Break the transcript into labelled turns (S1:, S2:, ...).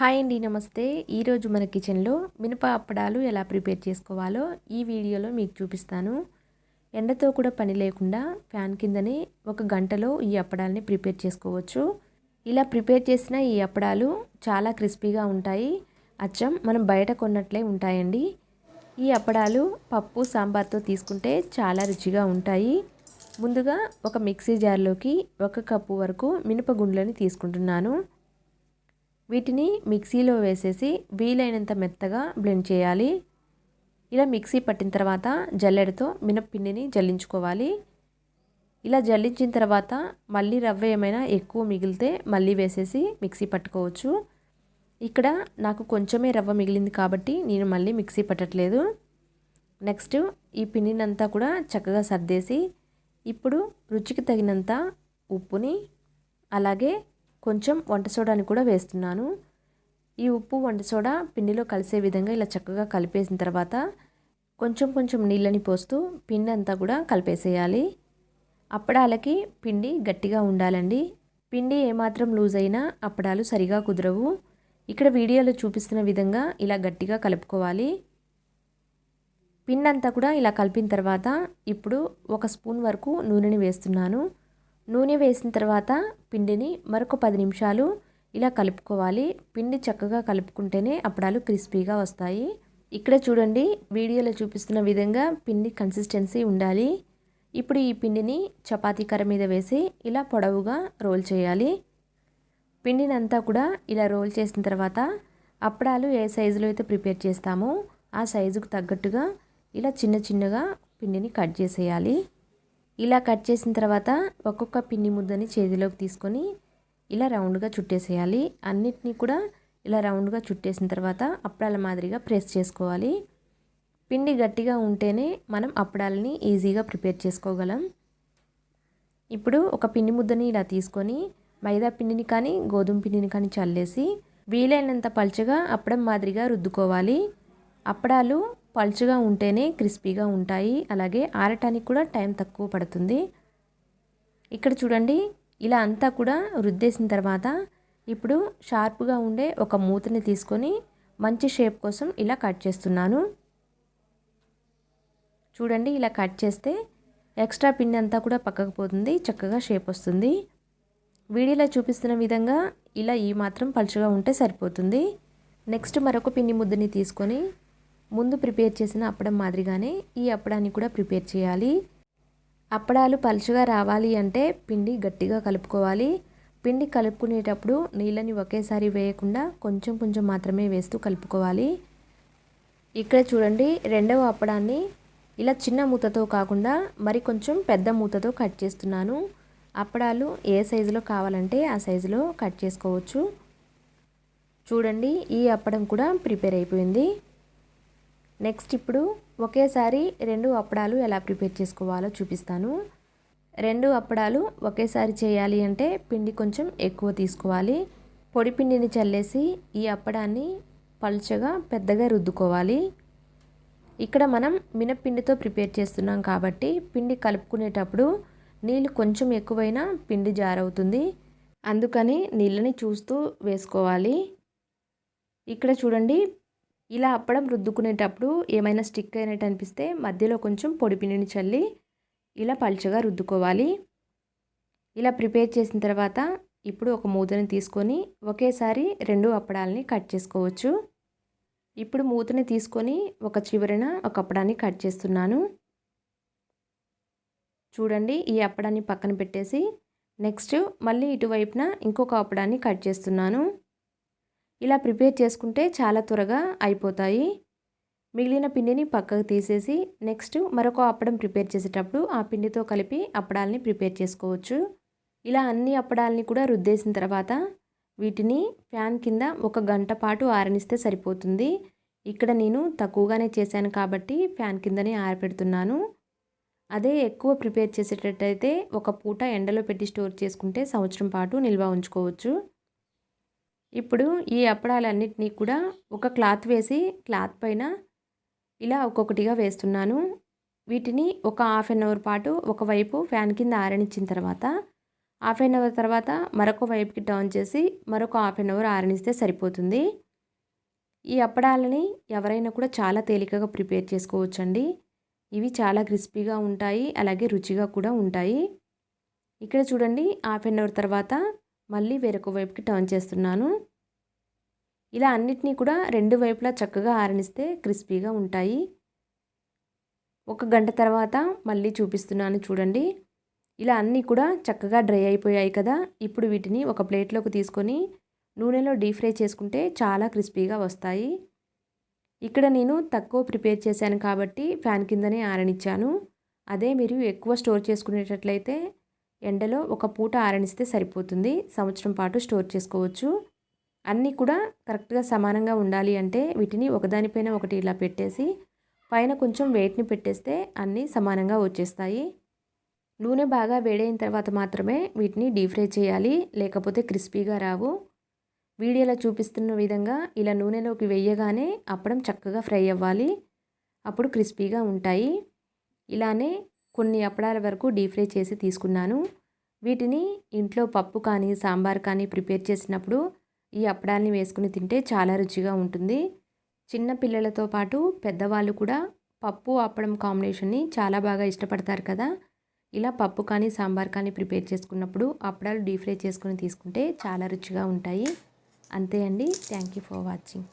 S1: Hi అండి నమస్తే. ఈరోజు మన కిచెన్లో మినప అప్పడాలు ఎలా ప్రిపేర్ చేసుకోవాలో ఈ వీడియోలో మీకు చూపిస్తాను. ఎండతో కూడా పని లేకుండా ఫ్యాన్ కిందనే ఒక గంటలో ఈ అప్పడాలని ప్రిపేర్ చేసుకోవచ్చు. ఇలా ప్రిపేర్ చేసిన ఈ అప్పడాలు చాలా క్రిస్పీగా ఉంటాయి. అచ్చం మనం బయట కొన్నట్లే ఉంటాయండి. ఈ అప్పడాలు పప్పు సాంబార్తో తీసుకుంటే చాలా రుచిగా ఉంటాయి. ముందుగా ఒక మిక్సీ జార్లోకి ఒక కప్పు వరకు మినపగుండ్లని తీసుకుంటున్నాను. వీటిని మిక్సీలో వేసేసి వీలైనంత మెత్తగా బ్లెండ్ చేయాలి. ఇలా మిక్సీ పట్టిన తర్వాత జల్లెడతో మినప్పిండిని జల్లించుకోవాలి. ఇలా జల్లించిన తర్వాత మళ్ళీ రవ్వ ఏమైనా ఎక్కువ మిగిలితే మళ్ళీ వేసేసి మిక్సీ పట్టుకోవచ్చు. ఇక్కడ నాకు కొంచెమే రవ్వ మిగిలింది కాబట్టి నేను మళ్ళీ మిక్సీ పట్టట్లేదు. నెక్స్ట్ ఈ పిండినంతా కూడా చక్కగా సర్దేసి ఇప్పుడు రుచికి తగినంత ఉప్పుని అలాగే కొంచెం వంట సోడాని కూడా వేస్తున్నాను. ఈ ఉప్పు వంట సోడా పిండిలో కలిసే విధంగా ఇలా చక్కగా కలిపేసిన తర్వాత కొంచెం కొంచెం నీళ్ళని పోస్తూ పిండి అంతా కూడా కలిపేసేయాలి. అప్పడాలకి పిండి గట్టిగా ఉండాలండి. పిండి ఏమాత్రం లూజ్ అయినా అప్పడాలు సరిగా కుదరవు. ఇక్కడ వీడియోలో చూపిస్తున్న విధంగా ఇలా గట్టిగా కలుపుకోవాలి. పిండి అంతా కూడా ఇలా కలిపిన తర్వాత ఇప్పుడు ఒక స్పూన్ వరకు నూనెని వేస్తున్నాను. నూనె వేసిన తర్వాత పిండిని మరొక పది నిమిషాలు ఇలా కలుపుకోవాలి. పిండి చక్కగా కలుపుకుంటేనే అప్పడాలు క్రిస్పీగా వస్తాయి. ఇక్కడ చూడండి వీడియోలో చూపిస్తున్న విధంగా పిండి కన్సిస్టెన్సీ ఉండాలి. ఇప్పుడు ఈ పిండిని చపాతీ కర్ర మీద వేసి ఇలా పొడవుగా రోల్ చేయాలి. పిండిని అంతా కూడా ఇలా రోల్ చేసిన తర్వాత అప్పడాలు ఏ సైజులో అయితే ప్రిపేర్ చేస్తామో ఆ సైజుకు తగ్గట్టుగా ఇలా చిన్న చిన్నగా పిండిని కట్ చేసేయాలి. ఇలా కట్ చేసిన తర్వాత ఒక్కొక్క పిండి ముద్దని చేతిలోకి తీసుకొని ఇలా రౌండ్గా చుట్టేసేయాలి. అన్నిటినీ కూడా ఇలా రౌండ్గా చుట్టేసిన తర్వాత అప్పడాల మాదిరిగా ప్రెస్ చేసుకోవాలి. పిండి గట్టిగా ఉంటేనే మనం అప్పడాలని ఈజీగా ప్రిపేర్ చేసుకోగలం. ఇప్పుడు ఒక పిండి ముద్దని ఇలా తీసుకొని మైదా పిండిని కానీ గోధుమ పిండిని కానీ చల్లేసి వీలైనంత పలుచగా అప్పడం మాదిరిగా రుద్దుకోవాలి. అప్పడాలు పలుచగా ఉంటేనే క్రిస్పీగా ఉంటాయి. అలాగే ఆరటానికి కూడా టైం తక్కువ పడుతుంది. ఇక్కడ చూడండి ఇలా అంతా కూడా రుద్దేసిన తర్వాత ఇప్పుడు షార్ప్గా ఉండే ఒక మూతని తీసుకొని మంచి షేప్ కోసం ఇలా కట్ చేస్తున్నాను. చూడండి ఇలా కట్ చేస్తే ఎక్స్ట్రా పిండి అంతా కూడా పక్కకు పోతుంది చక్కగా షేప్ వస్తుంది. వీడియోలో చూపిస్తున్న విధంగా ఇలా ఈ మాత్రం పలుచగా ఉంటే సరిపోతుంది. నెక్స్ట్ మరొక పిండి ముద్దని తీసుకొని ముందు ప్రిపేర్ చేసిన అప్పడం మాదిరిగానే ఈ అప్పడాన్ని కూడా ప్రిపేర్ చేయాలి. అప్పడాలు పలుచగా రావాలి అంటే పిండి గట్టిగా కలుపుకోవాలి. పిండి కలుపుకునేటప్పుడు నీళ్ళని ఒకేసారి వేయకుండా కొంచెం కొంచెం మాత్రమే వేస్తూ కలుపుకోవాలి. ఇక్కడ చూడండి రెండవ అప్పడాన్ని ఇలా చిన్న మూతతో కాకుండా మరి కొంచెం పెద్ద మూతతో కట్ చేస్తున్నాను. అప్పడాలు ఏ సైజులో కావాలంటే ఆ సైజులో కట్ చేసుకోవచ్చు. చూడండి ఈ అప్పడం కూడా ప్రిపేర్ అయిపోయింది. నెక్స్ట్ ఇప్పుడు ఒకేసారి రెండు అప్పడాలు ఎలా ప్రిపేర్ చేసుకోవాలో చూపిస్తాను. రెండు అప్పడాలు ఒకేసారి చేయాలి అంటే పిండి కొంచెం ఎక్కువ తీసుకోవాలి. పొడి పిండిని చల్లేసి ఈ అప్పడాన్ని పలుచగా పెద్దగా రుద్దుకోవాలి. ఇక్కడ మనం మినప్పిండితో ప్రిపేర్ చేస్తున్నాం కాబట్టి పిండి కలుపుకునేటప్పుడు నీళ్ళు కొంచెం ఎక్కువైనా పిండి జారవుతుంది. అందుకని నీళ్ళని చూస్తూ వేసుకోవాలి. ఇక్కడ చూడండి ఇలా అప్పడం రుద్దుకునేటప్పుడు ఏమైనా స్టిక్ అయినట్టు అనిపిస్తే మధ్యలో కొంచెం పొడి పిండిని చల్లి ఇలా పలుచగా రుద్దుకోవాలి. ఇలా ప్రిపేర్ చేసిన తర్వాత ఇప్పుడు ఒక మూతని తీసుకొని ఒకేసారి రెండు అప్పడాలని కట్ చేసుకోవచ్చు. ఇప్పుడు మూతని తీసుకొని ఒక చివరన ఒక అప్పడాన్ని కట్ చేస్తున్నాను. చూడండి ఈ అప్పడాన్ని పక్కన పెట్టేసి నెక్స్ట్ మళ్ళీ ఇటువైపున ఇంకొక అప్పడాన్ని కట్ చేస్తున్నాను. ఇలా ప్రిపేర్ చేసుకుంటే చాలా త్వరగా అయిపోతాయి. మిగిలిన పిండిని పక్కకు తీసేసి నెక్స్ట్ మరొక అప్పడం ప్రిపేర్ చేసేటప్పుడు ఆ పిండితో కలిపి అప్పడాలని ప్రిపేర్ చేసుకోవచ్చు. ఇలా అన్ని అప్పడాలని కూడా రుద్దేసిన తర్వాత వీటిని ఫ్యాన్ కింద ఒక గంట పాటు ఆరనిస్తే సరిపోతుంది. ఇక్కడ నేను తక్కువగానే చేశాను కాబట్టి ఫ్యాన్ కిందనే ఆరపెడుతున్నాను. అదే ఎక్కువ ప్రిపేర్ చేసేటట్టయితే ఒక పూట ఎండలో పెట్టి స్టోర్ చేసుకుంటే సంవత్సరం పాటు నిల్వ ఉంచుకోవచ్చు. ఇప్పుడు ఈ అప్పడాలన్నిటినీ కూడా ఒక క్లాత్ వేసి క్లాత్ పైన ఇలా ఒక్కొక్కటిగా వేస్తున్నాను. వీటిని ఒక హాఫ్ అన్ అవర్ పాటు ఒకవైపు ఫ్యాన్ కింద ఆరనిచ్చిన తర్వాత హాఫ్ అన్ అవర్ తర్వాత మరొక వైపుకి టర్న్ చేసి మరొక హాఫ్ అన్ అవర్ ఆరనిస్తే సరిపోతుంది. ఈ అప్పడాలని ఎవరైనా కూడా చాలా తేలికగా ప్రిపేర్ చేసుకోవచ్చండి. ఇవి చాలా క్రిస్పీగా ఉంటాయి అలాగే రుచిగా కూడా ఉంటాయి. ఇక్కడ చూడండి హాఫ్ అన్ అవర్ తర్వాత మళ్ళీ వేరొక వైపుకి టర్న్ చేస్తున్నాను. ఇలా అన్నిటినీ కూడా రెండు వైపులా చక్కగా ఆరనిస్తే క్రిస్పీగా ఉంటాయి. ఒక గంట తర్వాత మళ్ళీ చూపిస్తున్నాను చూడండి. ఇలా అన్నీ కూడా చక్కగా డ్రై అయిపోయాయి కదా. ఇప్పుడు వీటిని ఒక ప్లేట్లోకి తీసుకొని నూనెలో డీప్ ఫ్రై చేసుకుంటే చాలా క్రిస్పీగా వస్తాయి. ఇక్కడ నేను తక్కువ ప్రిపేర్ చేశాను కాబట్టి ఫ్యాన్ కిందనే ఆరనిచ్చాను. అదే మీరు ఎక్కువ స్టోర్ చేసుకునేటట్లయితే ఎండలో ఒక పూట ఆరనిస్తే సరిపోతుంది. సంవత్సరం పాటు స్టోర్ చేసుకోవచ్చు. అన్నీ కూడా కరెక్ట్గా సమానంగా ఉండాలి అంటే వీటిని ఒకదానిపైన ఒకటి ఇలా పెట్టేసి పైన కొంచెం వెయిట్ని పెట్టేస్తే అన్నీ సమానంగా వచ్చేస్తాయి. నూనె బాగా వేడైన తర్వాత మాత్రమే వీటిని డీప్ ఫ్రై చేయాలి. లేకపోతే క్రిస్పీగా రావు. వీడియోలో చూపిస్తున్న విధంగా ఇలా నూనెలోకి వేయగానే అప్పడం చక్కగా ఫ్రై అవ్వాలి. అప్పుడు క్రిస్పీగా ఉంటాయి. ఇలానే కొన్ని అప్పడాల వరకు డీప్ ఫ్రై చేసి తీసుకున్నాను. వీటిని ఇంట్లో పప్పు కానీ సాంబార్ కానీ ప్రిపేర్ చేసినప్పుడు ఈ అప్పడాల్ని వేసుకుని తింటే చాలా రుచిగా ఉంటుంది. చిన్న పిల్లలతో పాటు పెద్దవాళ్ళు కూడా పప్పు అప్పడం కాంబినేషన్ని చాలా బాగా ఇష్టపడతారు కదా. ఇలా పప్పు కానీ సాంబార్ కానీ ప్రిపేర్ చేసుకున్నప్పుడు అప్పడాలు డీప్ ఫ్రై చేసుకుని తీసుకుంటే చాలా రుచిగా ఉంటాయి. అంతే అండి. Thank you for watching.